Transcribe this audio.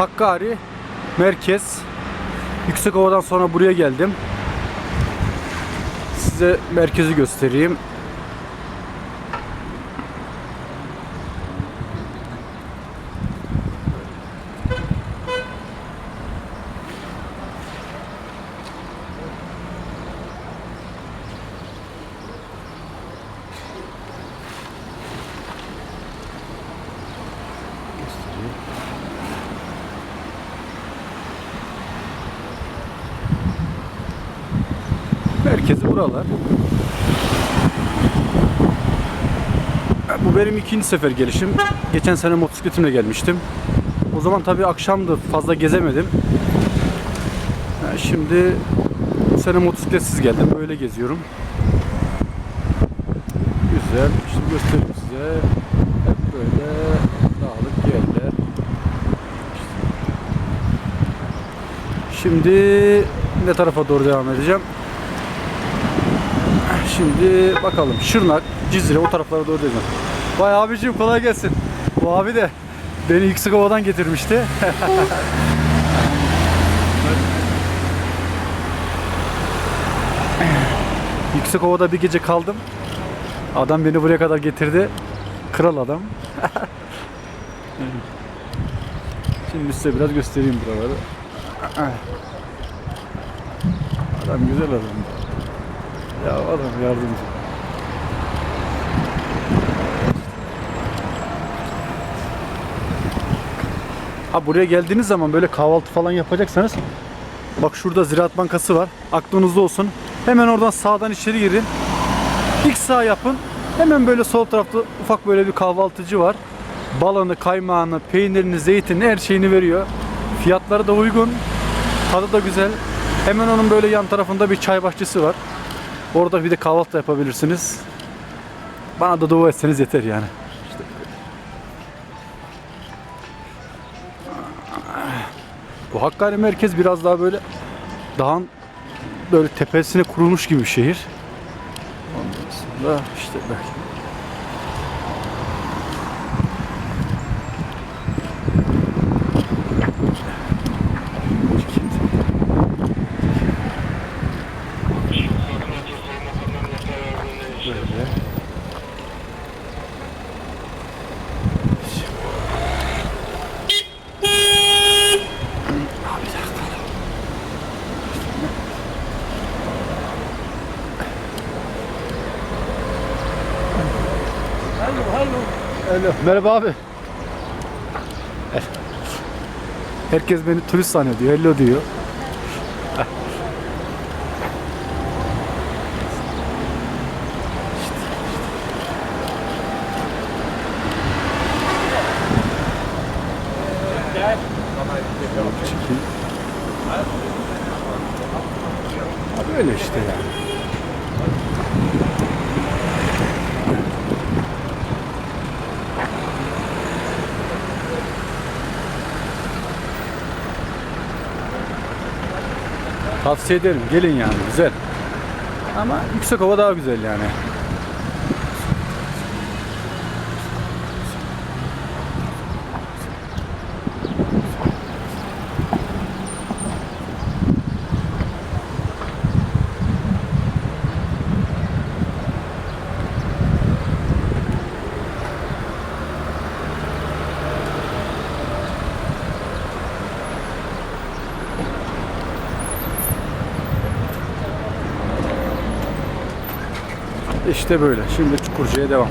Hakkari merkez. Yüksekova'dan sonra buraya geldim. Size merkezi göstereyim. Merkezi buralar. Bu benim ikinci sefer gelişim. Geçen sene motosikletimle gelmiştim. O zaman tabii akşamdı fazla gezemedim. Ha, Şimdi bu sene motosikletsiz geldim. Böyle geziyorum. Güzel. Şimdi göstereyim size. Hep böyle dağlık yerler. Şimdi ne tarafa doğru devam edeceğim? Şimdi bakalım Şırnak, Cizre o taraflara doğru dedim. Vay abicim kolay gelsin. Bu abi de beni Yüksekova'dan getirmişti. Yüksekova'da bir gece kaldım. Adam beni buraya kadar getirdi. Kral adam. Şimdi size biraz göstereyim buraları. Adam güzel adam. Ya adam yardımcı. Ha buraya geldiğiniz zaman böyle kahvaltı falan yapacaksanız bak şurada Ziraat Bankası var. Aklınızda olsun. Hemen oradan sağdan içeri girin. İlk sağ yapın. Hemen böyle sol tarafta ufak böyle bir kahvaltıcı var. Balını, kaymağını, peynirini, zeytini her şeyini veriyor. Fiyatları da uygun. Tadı da güzel. Hemen onun böyle yan tarafında bir çay bahçesi var. Orada bir de kahvaltı yapabilirsiniz. Bana da dua etseniz yeter yani. Bu Hakkari merkez biraz daha böyle dağın böyle tepesine kurulmuş gibi bir şehir. Ondan sonra işte belki. Hallo. Alo. Merhaba abi. Herkes beni turist zannediyor. Hello diyor. Abi öyle işte yani. Tavsiye ederim. Gelin yani. Güzel. Ama Yüksekova daha güzel yani. İşte böyle. Şimdi Çukurca'ya devam.